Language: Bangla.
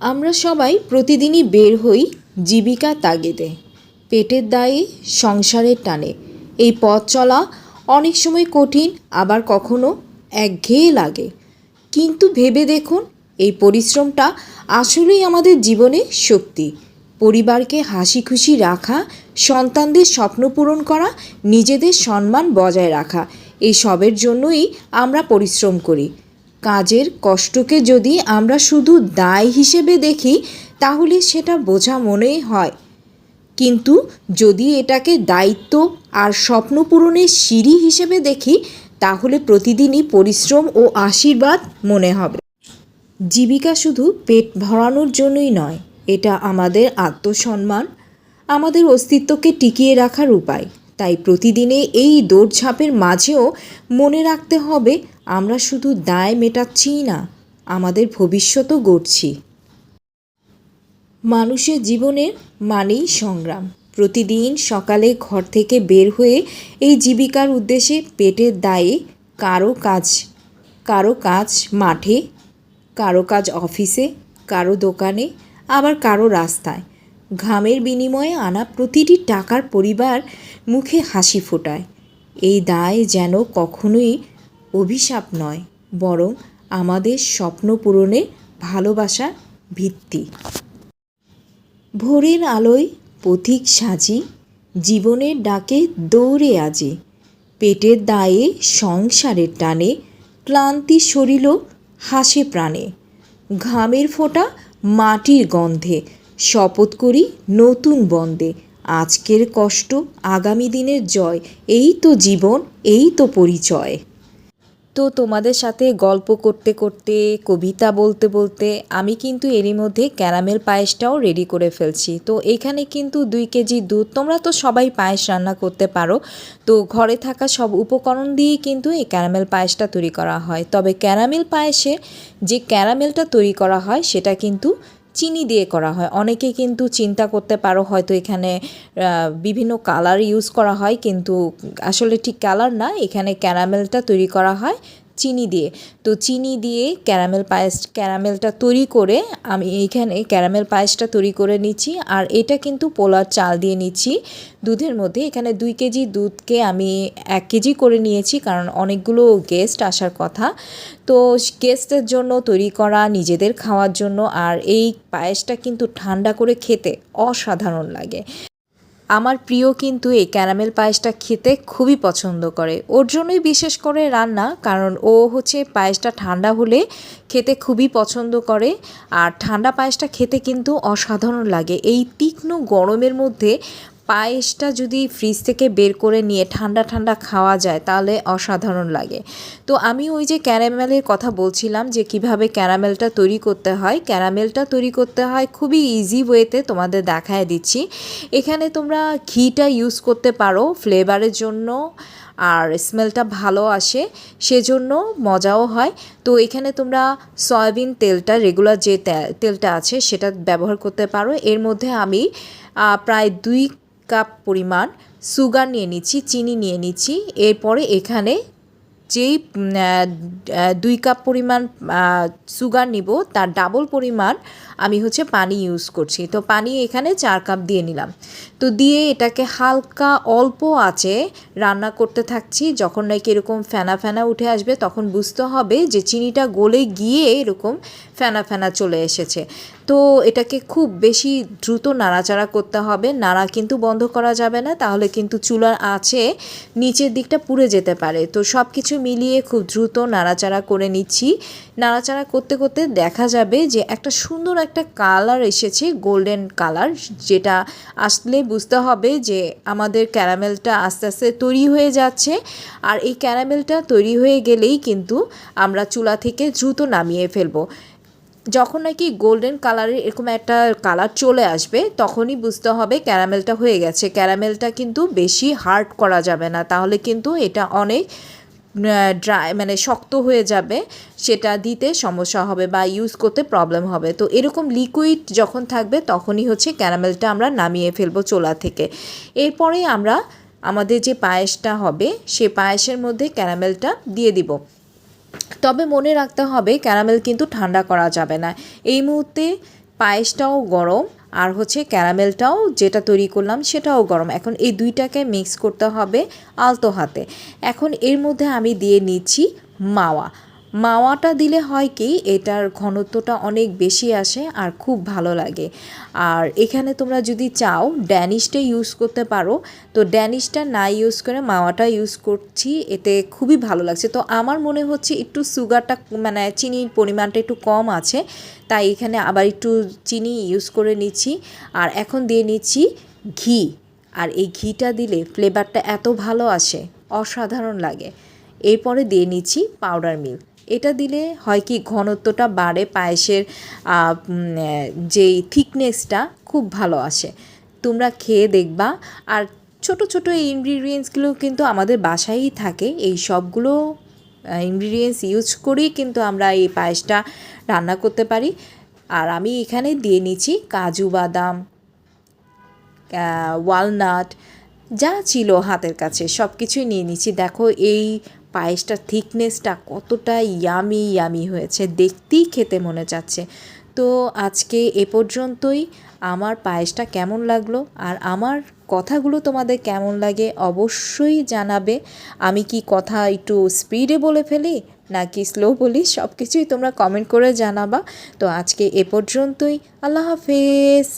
আমরা সবাই প্রতিদিনই বের হই জীবিকা তাগিদে, পেটের দায়ে, সংসারের টানে। এই পথ চলা অনেক সময় কঠিন, আবার কখনো একঘেয়ে লাগে। কিন্তু ভেবে দেখুন, এই পরিশ্রমটা আসলেই আমাদের জীবনে শক্তি। পরিবারকে হাসি খুশি রাখা, সন্তানদের স্বপ্ন পূরণ করা, নিজেদের সম্মান বজায় রাখা এই সবের জন্যই আমরা পরিশ্রম করি। কাজের কষ্টকে যদি আমরা শুধু দায় হিসেবে দেখি, তাহলে সেটা বোঝা মনেই হয়। কিন্তু যদি এটাকে দায়িত্ব আর স্বপ্ন পূরণের সিঁড়ি হিসেবে দেখি, তাহলে প্রতিদিনই পরিশ্রম ও আশীর্বাদ মনে হবে। জীবিকা শুধু পেট ভরানোর জন্যই নয়, এটা আমাদের আত্মসম্মান, আমাদের অস্তিত্বকে টিকিয়ে রাখার উপায়। তাই প্রতিদিনে এই দৌড়ঝাঁপের মাঝেও মনে রাখতে হবে, আমরা শুধু দায় মেটাচ্ছিই না, আমাদের ভবিষ্যতও গড়ছি। মানুষের জীবনের মানেই সংগ্রাম। প্রতিদিন সকালে ঘর থেকে বের হয়ে এই জীবিকার উদ্দেশ্যে পেটের দায়ে কারও কাজ কারও কাজ মাঠে, কারও কাজ অফিসে, কারও দোকানে, আবার কারও রাস্তায়। ঘামের বিনিময়ে আনা প্রতিটি টাকার পরিবার মুখে হাসি ফোটায়। এই দায় যেন কখনোই অভিশাপ নয়, বরং আমাদের স্বপ্ন পূরণের ভালোবাসার ভিত্তি। ভোরের আলোয় পথিক সাজি, জীবনের ডাকে দৌড়ে আজি। পেটের দায়ে সংসারের টানে, ক্লান্তি শরীরও হাসে প্রাণে। ঘামের ফোঁটা মাটির গন্ধে শপথ করি নতুন বন্দে। আজকের কষ্ট, আগামী দিনের জয়, এই তো জীবন, এই তো পরিচয়। তো তোমাদের সাথে গল্প করতে করতে, কবিতা বলতে বলতে, আমি কিন্তু এরই মধ্যে ক্যারামেল পায়েসটাও রেডি করে ফেলছি। তো এখানে কিন্তু দুই কেজি দুধ, তোমরা তো সবাই পায়েস রান্না করতে পারো। তো ঘরে থাকা সব উপকরণ দিয়েই কিন্তু এই ক্যারামেল পায়েসটা তৈরি করা হয়। তবে ক্যারামেল পায়েসে যে ক্যারামেলটা তৈরি করা হয়, সেটা কিন্তু চিনি দিয়ে করা হয়। অনেকে কিন্তু চিন্তা করতে পারো হয়তো এখানে বিভিন্ন কালার ইউজ করা হয়, কিন্তু আসলে ঠিক কালার না। এখানে ক্যারামেলটা তৈরি করা হয়। চিনি দিয়ে। তো চিনি দিয়ে ক্যারামেল পায়েস, ক্যারামেলটা তৈরি করে আমি এইখানে ক্যারামেল পায়েসটা তৈরি করে নিচ্ছি। আর এটা কিন্তু পোলার চাল দিয়ে নিচ্ছি। দুধের মধ্যে এখানে দুই কেজি দুধকে আমি এক কেজি করে নিয়েছি কারণ অনেকগুলো গেস্ট আসার কথা। তো গেস্টের জন্য তৈরি করা, নিজেদের খাওয়ার জন্য আর এই পায়েসটা কিন্তু ঠান্ডা করে খেতে অসাধারণ লাগে। আমার প্রিয় কিন্তু এই ক্যারামেল পায়েসটা খেতে খুবই পছন্দ করে। ওর জন্যই বিশেষ করে রান্না, কারণ ও হচ্ছে পায়েসটা ঠান্ডা হলে খেতে খুবই পছন্দ করে, আর ঠান্ডা পায়েসটা খেতে কিন্তু অসাধারণ লাগে। এই তীক্ষ্ণ গরমের মধ্যে পায়েসটা যদি ফ্রিজ থেকে বের করে নিয়ে ঠান্ডা ঠান্ডা খাওয়া যায়, তাহলে অসাধারণ লাগে। তো আমি ওই যে ক্যারামেলের কথা বলছিলাম যে কীভাবে ক্যারামেলটা তৈরি করতে হয়। ক্যারামেলটা তৈরি করতে হয় খুবই ইজি ওয়েতে তোমাদের দেখায় দিচ্ছি। এখানে তোমরা ঘিটা ইউজ করতে পারো ফ্লেভারের জন্য। আর স্মেলটা ভালো আসে, সেজন্য মজাও হয়। তো এখানে তোমরা সয়াবিন তেলটা রেগুলার যে তেলটা আছে, সেটা ব্যবহার করতে পারো। এর মধ্যে আমি প্রায় দুই কাপ পরিমাণ সুগার নিয়ে নিচ্ছি, চিনি নিয়ে নিচ্ছি। এরপরে এখানে যেই দুই কাপ পরিমাণ সুগার নিব, তার ডাবল পরিমাণ আমি হচ্ছে পানি ইউজ করছি। তো পানি এখানে চার কাপ দিয়ে নিলাম। তো দিয়ে এটাকে হালকা অল্প আছে রান্না করতে থাকছি। যখন নাকি এরকম ফেনা ফেনা উঠে আসবে, তখন বুঝতে হবে যে চিনিটা গলে গিয়ে এরকম ফেনা ফেনা চলে এসেছে। তো এটাকে খুব বেশি দ্রুত নাড়াচাড়া করতে হবে। নাড়া কিন্তু বন্ধ করা যাবে না, তাহলে কিন্তু চুলার আছে, নিচের দিকটা পুড়ে যেতে পারে। তো সব কিছু মিলিয়ে খুব দ্রুত নাড়াচাড়া করে নিচ্ছি। নাড়াচাড়া করতে করতে দেখা যাবে যে একটা সুন্দর একটা কালার এসেছে, গোল্ডেন কালার, যেটা আসলে বুঝতে হবে যে আমাদের ক্যারামেলটা আস্তে আস্তে তৈরি হয়ে যাচ্ছে। আর এই ক্যারামেলটা তৈরি হয়ে গেলেই কিন্তু আমরা চুলা থেকে দ্রুত নামিয়ে ফেলব। যখন নাকি গোল্ডেন কালারের এরকম একটা কালার চলে আসবে, তখনই বুঝতে হবে ক্যারামেলটা হয়ে গেছে। ক্যারামেলটা কিন্তু বেশি হার্ড করা যাবে না। তাহলে কিন্তু এটা অনেক ড্রাই মানে শক্ত হয়ে যাবে। সেটা দিতে সমস্যা হবে বা ইউজ করতে প্রবলেম হবে। তো এরকম লিকুইড যখন থাকবে, তখনই হচ্ছে ক্যারামেলটা আমরা নামিয়ে ফেলব চোলা থেকে। এরপরে আমরা, আমাদের যে পায়েসটা হবে, সে পায়েসের মধ্যে ক্যারামেলটা দিয়ে দিব। তবে মনে রাখতে হবে, ক্যারামেল কিন্তু ঠান্ডা করা যাবে না। এই মুহূর্তে পায়েসটাও গরম, আর হচ্ছে ক্যারামেলটাও যেটা তৈরি করলাম সেটাও গরম। এখন এই দুইটাকে মিক্স করতে হবে আলতো হাতে। এখন এর মধ্যে আমি দিয়ে নিচ্ছি মাওয়া। মাওয়াটা দিলে হয় কি, এটার ঘনত্বটা অনেক বেশি আসে আর খুব ভালো লাগে। আর এখানে তোমরা যদি চাও, ড্যানিশটা ইউজ করতে পারো। তো ড্যানিশটা না ইউজ করে মাওয়াটা ইউজ করছি, এতে খুবই ভালো লাগছে। তো আমার মনে হচ্ছে একটু সুগারটা মানে চিনির পরিমাণটা একটু কম আছে, তাই এখানে আবার একটু চিনি ইউজ করে নিচ্ছি। আর এখন দিয়ে নিচ্ছি ঘি। আর এই ঘিটা দিলে ফ্লেভারটা এত ভালো আসে, অসাধারণ লাগে। এরপরে দিয়ে নিচ্ছি পাউডার মিল্ক। এটা দিলে হয় কি ঘনত্বটা বাড়ে, পায়েসের যেই থিকনেসটা খুব ভালো আসে। তোমরা খেয়ে দেখবা। আর ছোট ছোট এই ইনগ্রিডিয়েন্টসগুলো কিন্তু আমাদের বাসায়ই থাকে। এই সবগুলো ইনগ্রিডিয়েন্টস ইউজ করেই কিন্তু আমরা এই পায়েসটা রান্না করতে পারি। আর আমি এখানে দিয়ে নিচ্ছি কাজু বাদাম ওয়ালনাট যা ছিল হাতের কাছে সব কিছুই নিয়ে নিচ্ছি। দেখো এই পায়েসটার থিকনেসটা কতটা ইয়ামি ইয়ামি হয়েছে, দেখতেই খেতে মনে যাচ্ছে তো আজকে এ পর্যন্তই। আমার পায়েসটা কেমন লাগল আর আমার কথাগুলো তোমাদের কেমন লাগে অবশ্যই জানাবে। আমি কি কথা একটু স্পিডে বলে ফেলি নাকি স্লো বলি? সব কিছুই তোমরা কমেন্ট করে জানাবা। তো আজকে এ পর্যন্তই। আল্লাহ হাফেজ।